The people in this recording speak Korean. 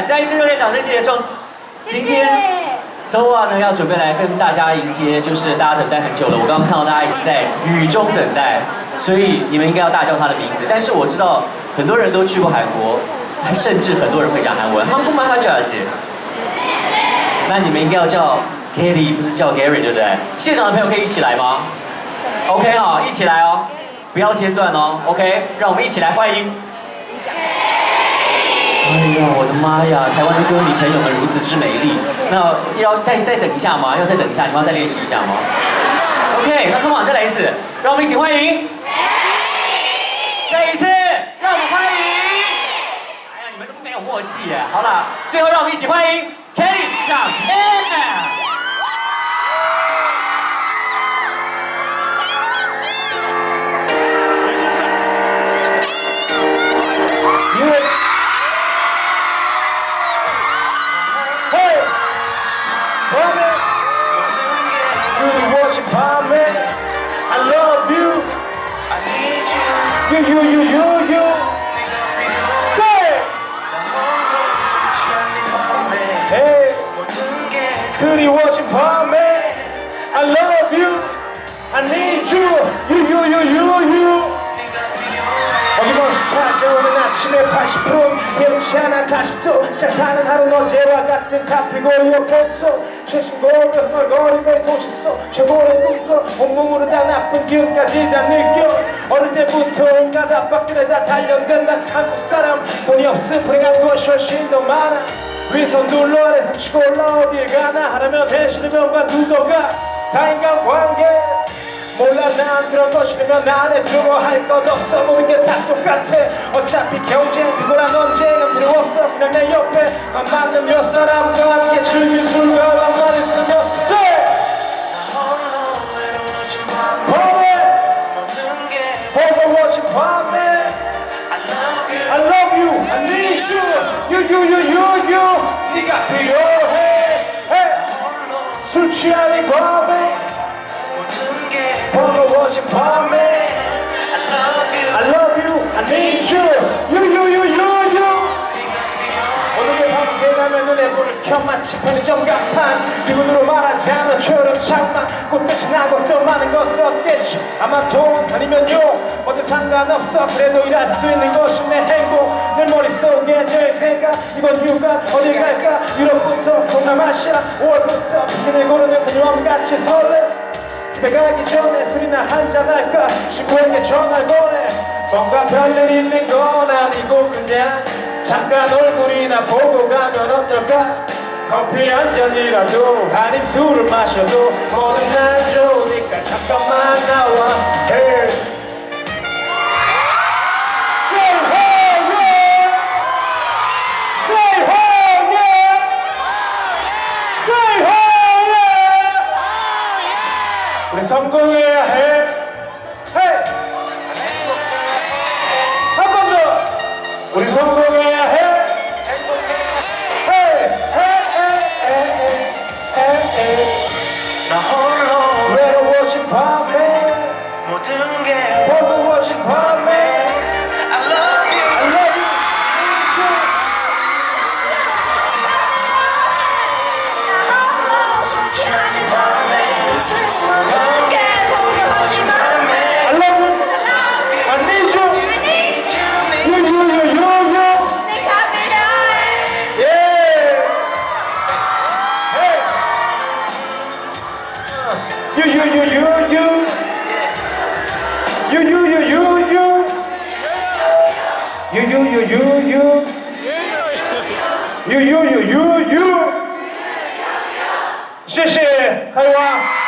耶！再一次热烈掌声，谢谢钟。今天 Soa 呢要准备来跟大家迎接，就是大家等待很久了。我刚刚看到大家已经在雨中等待，所以你们应该要大叫他的名字。但是我知道很多人都去过韩国，还甚至很多人会讲韩文。他们不蛮好讲的姐。那你们应该要叫 Gary，不是叫 Gary，对不对？现场的朋友可以一起来吗？OK 哦，一起来哦，不要间断哦。OK，让我们一起来欢迎。哎呀，我的妈呀！台湾的歌迷朋友们如此之美丽，那要再再等一下吗？要再等一下，你们要再练习一下吗？OK，那 come on，再来一次，让我们一起欢迎。再一次，让我们欢迎。哎呀，你们都没有默契耶！好了，最后让我们一起欢迎 want you, mommy. I love you. I need you. You. 어김없이 찾아오는 아침에 80% 괜찮아 다시 또 시작하는 하루는 어제와 같은 카피고 옆에서 최신곡을 흥얼거리며 도시 속 최고의 꿈꿔 온몸으로 다 나쁜 기운까지 다 느껴 어릴 때부터 온갖 압박들에 다 단련된 난 한국 사람. 돈이 없음 불행한 것이 훨씬 더 많아. 위에서 눌러 아래서 치고 올라 어딜 가나 하라면 배신이면 관두더가 다 인간 관계. 몰라 난 그런 거 싫으면 안해 두고 할것 없어. 모든 게 다 똑같아. 어차피 경쟁 그거란 언제는 필요 없어. 그냥 내 옆에 만 맞는 몇 사람과 함께 즐길 술과 맘만 you 네가 필요해. 술 취한 이 밤에 버거워진 밤에. I love you, I need you, you. 오늘의 밤새 나면 눈에 불을 켜 마치 편의점 간판. 기분으로 말하자면 초록 창만 꽃빛이 나고 또 많은 것을 얻겠지. 아마 돈 아니면 욕 어떤 상관없어. 그래도 일할 수 있는 것이 내 행복 속에 여행 생각 이번 휴가 어딜 갈까? 유럽부터 동남아시아 5월부터 피를 고르는 그녀와같이 설레 집에 가기 전에 술이나 한잔 할까? 친구에게 전화를 보내. 뭔가 별일 있는 건 아니고 그냥 잠깐 얼굴이나 보고 가면 어떨까? 커피 한 잔이라도 아님 술을 마셔도 뭐든 난 좋으니까 잠깐만 나와. Hey. 성공해야 해. 헤이! 한번 더. 우리 성공해 You, you, you, you, you. You, you, you, you, you. You, you, you, you, you. 谢谢台湾。Yeah.